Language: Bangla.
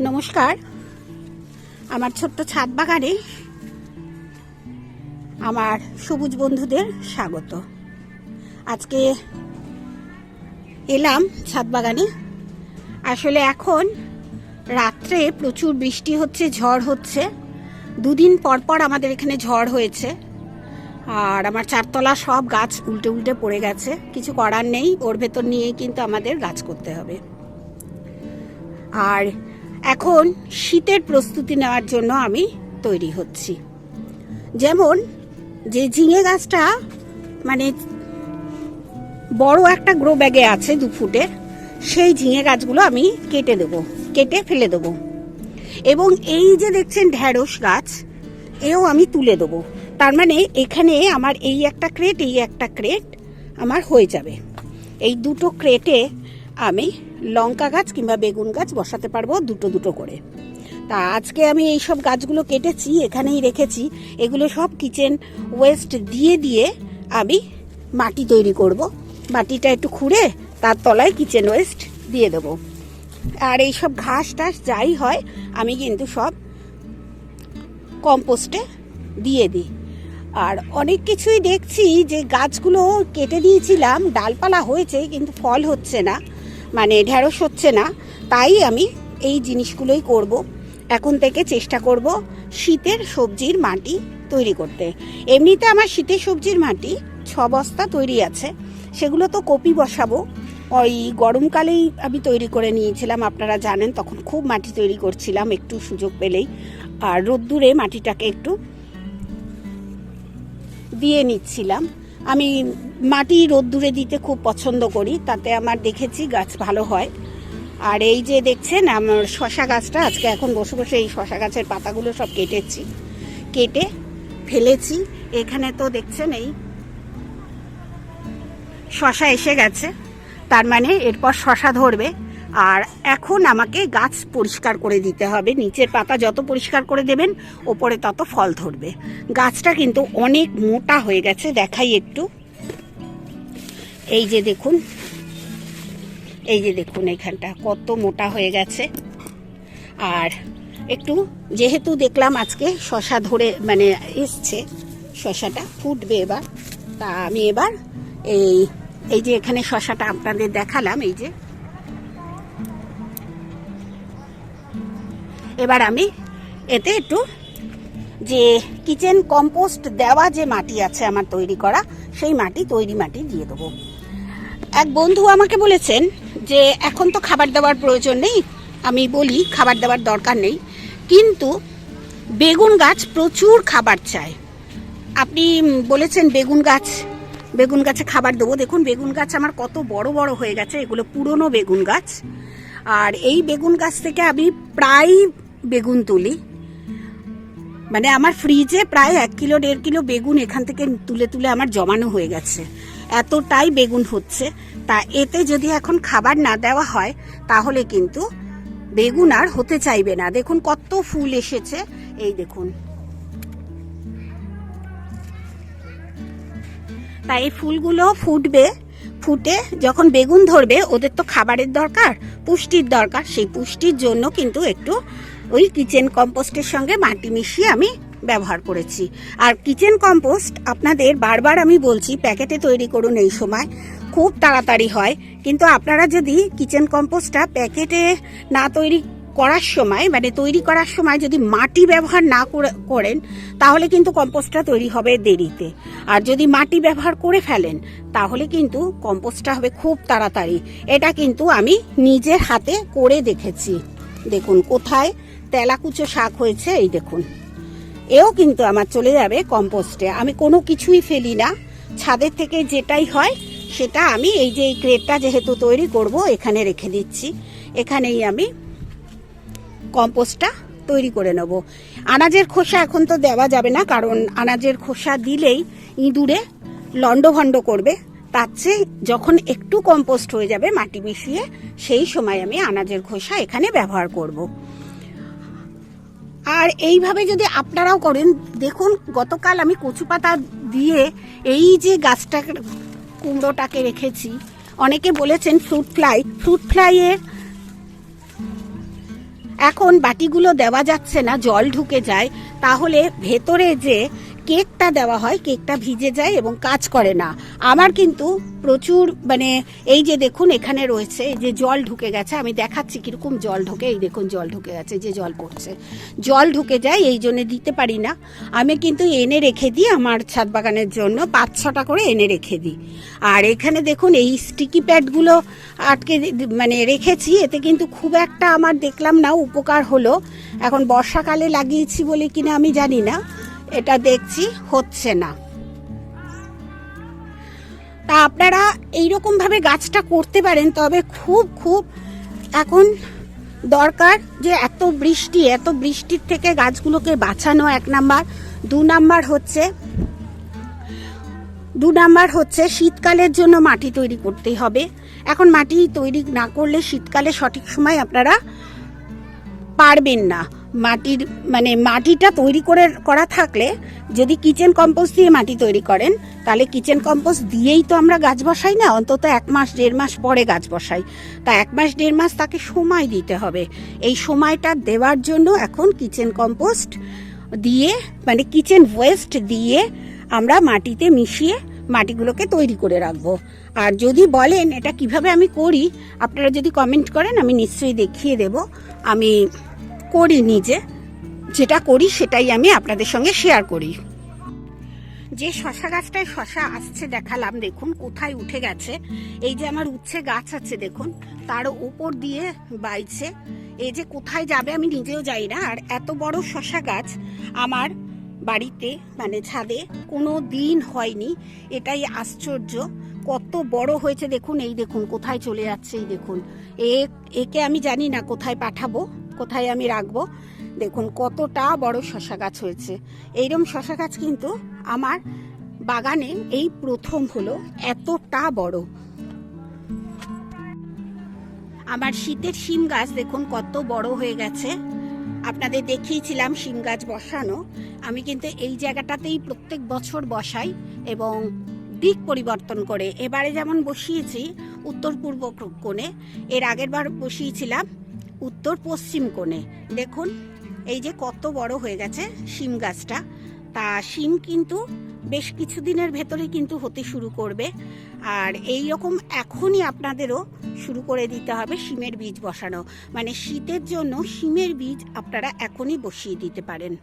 নমস্কার। আমার ছোট্ট ছাদ বাগানে আমার সবুজ বন্ধুদের স্বাগত। আজকে এলাম ছাদ বাগানে। আসলে এখন রাত্রে প্রচুর বৃষ্টি হচ্ছে, ঝড় হচ্ছে। দুদিন পর পর আমাদের এখানে ঝড় হয়েছে। আর আমার চারতলা সব গাছ উল্টে উল্টে পড়ে গেছে। কিছু করার নেই, ওর ভেতর নিয়েই কিন্তু আমাদের গাছ করতে হবে। আর এখন শীতের প্রস্তুতি নেওয়ার জন্য আমি তৈরি হচ্ছি। যেমন, যে ঝিঙে গাছটা মানে বড় একটা গ্রো ব্যাগে আছে দু ফুটের সেই ঝিঙে গাছগুলো আমি কেটে দেবো, কেটে ফেলে দেবো। এবং এই যে দেখছেন ঢ্যাঁড়স গাছ, এও আমি তুলে দেবো। তার মানে এখানে আমার এই একটা ক্রেট এই একটা ক্রেট আমার হয়ে যাবে। এই দুটো ক্রেটে আমি লঙ্কা গাছ কিংবা বেগুন গাছ বসাতে পারব দুটো দুটো করে। তা আজকে আমি এই সব গাছগুলো কেটেছি, এখানেই রেখেছি। এগুলো সব কিচেন ওয়েস্ট দিয়ে দিয়ে আমি মাটি তৈরি করব। মাটিটা একটু খুঁড়ে তার তলায় কিচেন ওয়েস্ট দিয়ে দেবো। আর এই সব ঘাস টাস যাই হয়, আমি কিন্তু সব কম্পোস্টে দিয়ে দিই। আর অনেক কিছুই দেখছি যে গাছগুলো কেটে দিয়েছিলাম, ডালপালা হয়েছে কিন্তু ফল হচ্ছে না। মানে ঢেঁড়স হচ্ছে না, তাই আমি এই জিনিসগুলোই করব। এখন থেকে চেষ্টা করব শীতের সবজির মাটি তৈরি করতে। এমনিতে আমার শীতের সবজির মাটি ছ বস্তা তৈরি আছে, সেগুলো তো কপি বসাবো। ওই গরমকালেই আমি তৈরি করে নিয়েছিলাম, আপনারা জানেন, তখন খুব মাটি তৈরি করছিলাম, একটু সুযোগ পেলেই। আর রোদ্দুরে মাটিটাকে একটু দিয়ে নিচ্ছিলাম। আমি মাটি রোদ্দুরে দিতে খুব পছন্দ করি, তাতে আমার দেখেছি গাছ ভালো হয়। আর এই যে দেখছেন, আমার শশা গাছটা, আজকে এখন বসে বসে এই শশা গাছের পাতাগুলো সব কেটেছি। কেটে ফেলেছি। এখানে তো দেখছেন এই শশা এসে গেছে। তার মানে এরপর শশা ধরবে। আর এখন আমাকে গাছ পরিষ্কার করে দিতে হবে। নিচের পাতা যত পরিষ্কার করে দেবেন, ওপরে তত ফল ধরবে। গাছটা কিন্তু অনেক মোটা হয়ে গেছে, দেখাই একটু। এই যে দেখুন, এই যে দেখুন এখানটা, কত মোটা হয়ে গেছে। আর একটু যেহেতু দেখলাম আজকে শশা ধরে মানে এসছে, শশাটা ফুটবে এবার। তা আমি এবার এই এই যে এখানে শশাটা আপনাদের দেখালাম, এই যে এবার আমি এতে একটু যে কিচেন কম্পোস্ট দেওয়া যে মাটি আছে আমার তৈরি করা, সেই মাটি, তৈরি মাটি দিয়ে দেবো। এক বন্ধু আমাকে বলেছেন যে, এখন তো খাবার দেওয়ার প্রয়োজন নেই। আমি বলি, খাবার দেওয়ার দরকার নেই। কিন্তু বেগুন গাছ প্রচুর খাবার চায়। আপনি বলেছেন বেগুন গাছ, বেগুন গাছে খাবার দেবো। দেখুন, বেগুন গাছ আমার কত বড় বড় হয়ে গেছে। এগুলো পুরনো বেগুন গাছ। আর এই বেগুন গাছ থেকে আমি প্রায় বেগুন তুলি। মানে আমার ফ্রিজে প্রায় এক কিলো, দেড় কিলো বেগুন এখান থেকে তুলে তুলে আমার জমানো হয়ে গেছে। এতটাই বেগুন হচ্ছে। তা এতে যদি এখন খাবার না দেওয়া হয়, তাহলে কিন্তু বেগুন আর হতে চাইবে না। দেখুন কত ফুল এসেছে। এই দেখুন। তাই এই ফুলগুলো ফুটবে, ফুটে যখন বেগুন ধরবে, ওদের তো খাবারের দরকার, পুষ্টির দরকার। সেই পুষ্টির জন্য কিন্তু একটু ওই কিচেন কম্পোস্টের সঙ্গে মাটি মিশিয়ে আমি ব্যবহার করেছি। আর কিচেন কম্পোস্ট আপনাদের বারবার আমি বলছি, প্যাকেটে তৈরি করুন এই সময়। খুব তাড়াতাড়ি হয়। কিন্তু আপনারা যদি কিচেন কম্পোস্টটা প্যাকেটে না তৈরি করার সময় মানে তৈরি করার সময় যদি মাটি ব্যবহার না করে- করেন, তাহলে কিন্তু কম্পোস্টটা তৈরি হবে দেরিতে। আর যদি মাটি ব্যবহার করে ফেলেন, তাহলে কিন্তু কম্পোস্টটা হবে খুব তাড়াতাড়ি। এটা কিন্তু আমি নিজের হাতে করে দেখেছি। দেখুন কোথায় তেলাকুচো শাক হয়েছে, এই দেখুন। এও কিন্তু আমার চলে যাবে কম্পোস্টে। আমি কোনো কিছুই ফেলি না। ছাদের থেকে যেটাই হয়, সেটা আমি এই যে এই ক্রেটটা যেহেতু তৈরি করব, এখানে রেখে দিচ্ছি। এখানেই আমি কম্পোস্টটা তৈরি করে নেব। আনাজের খোসা এখন তো দেওয়া যাবে না, কারণ আনাজের খোসা দিলেই ইঁদুরে লণ্ডভণ্ড করবে। তার চেয়ে যখন একটু কম্পোস্ট হয়ে যাবে, মাটি মিশিয়ে সেই সময় আমি আনাজের খোসা এখানে ব্যবহার করব। আর এইভাবে যদি আপনারাও করেন, দেখুন গতকাল আমি কচু পাতা দিয়ে এই যে গাছটা কুমড়োটাকে রেখেছি, অনেকে বলেছেন ফ্রুট ফ্লাই ফ্রুট ফ্লাইয়ের এখন বাটিগুলো দেওয়া যাচ্ছে না, জল ঢুকে যায়, তাহলে ভেতরে যে কেকটা দেওয়া হয়, কেকটা ভিজে যায় এবং কাজ করে না। আমার কিন্তু প্রচুর মানে এই যে দেখুন, এখানে রয়েছে যে জল ঢুকে গেছে, আমি দেখাচ্ছি কীরকম জল ঢুকে, এই দেখুন জল ঢুকে গেছে যে জল পড়ছে। জল ঢুকে যায়, এই জন্যে দিতে পারি না। আমি কিন্তু এনে রেখে দিই আমার ছাদ বাগানের জন্য, পাঁচ ছটা করে এনে রেখে দিই। আর এখানে দেখুন, এই স্টিকি প্যাডগুলো আটকে মানে রেখেছি, এতে কিন্তু খুব একটা আমার দেখলাম না, উপকার হলো। এখন বর্ষাকালে লাগিয়েছি বলে কিনা আমি জানি না। এটা দেখছি, হচ্ছে না। তা আপনারা এইরকম ভাবে গাছটা করতে পারেন, তবে খুব খুব এখন দরকার যে এত বৃষ্টি, এত বৃষ্টির থেকে গাছগুলোকে বাঁচানো এক নাম্বার। দু নাম্বার হচ্ছে, দু নাম্বার হচ্ছে শীতকালের জন্য মাটি তৈরি করতে হবে। এখন মাটি তৈরি না করলে শীতকালে সঠিক সময় আপনারা পারবেন না। মাটির মানে মাটিটা তৈরি করে, করা থাকলে যদি কিচেন কম্পোস্ট দিয়ে মাটি তৈরি করেন, তাহলে কিচেন কম্পোস্ট দিয়েই তো আমরা গাছ বসাই না, অন্তত এক মাস, দেড় মাস পরে গাছ বসাই। তা এক মাস, দেড় মাস তাকে সময় দিতে হবে। এই সময়টা দেওয়ার জন্য এখন কিচেন কম্পোস্ট দিয়ে মানে কিচেন ওয়েস্ট দিয়ে আমরা মাটিতে মিশিয়ে মাটিগুলোকে তৈরি করে রাখব। আর যদি বলেন এটা কীভাবে আমি করি, আপনারা যদি কমেন্ট করেন, আমি নিশ্চয়ই দেখিয়ে দেব। আমি করি নিজে যেটা করি সেটাই আমি আপনাদের সঙ্গে শেয়ার করি। যে শশা গাছটায় শশা আসছে দেখালাম, দেখুন কোথায় উঠে গেছে। এই যে আমার উচ্ছে গাছ আছে, দেখুন, তার উপর দিয়ে বাইছে। এই যে কোথায় যাবে আমি নিজেও যাই না, আর এত বড় শশা গাছ আমার বাড়িতে মানে ছাদে কোনো দিন হয়নি। এটাই আশ্চর্য, কত বড় হয়েছে, দেখুন, এই দেখুন, কোথায় চলে যাচ্ছে, এই দেখুন। এ, একে আমি জানি না কোথায় পাঠাবো। কোথায় আমি রাখব? দেখুন, কতটা বড় শশা গাছ হয়েছে। এইরকম শশা গাছ কিন্তু আমার বাগানে এই প্রথম হলো, এতটা বড়। আমার শীতের শিম গাছ দেখুন, কত বড় হয়ে গেছে। আপনাদের দেখিয়েছিলাম শিম গাছ বসানো। আমি কিন্তু এই জায়গাটাতেই প্রত্যেক বছর বসাই এবং দিক পরিবর্তন করে। এবারে যেমন বসিয়েছি উত্তর পূর্ব কোণে, এর আগের বার বসিয়েছিলাম উত্তর পশ্চিম কোণে। দেখুন, এই যে কত বড় হয়ে গেছে শিম গাছটা। তা শিম কিন্তু বেশ কিছুদিনের ভেতরে কিন্তু হতে শুরু করবে। আর এই রকম এখনই আপনাদেরও শুরু করে দিতে হবে শিমের বীজ বসানো। মানে শীতের জন্য শিমের বীজ আপনারা এখনই বসিয়ে দিতে পারেন।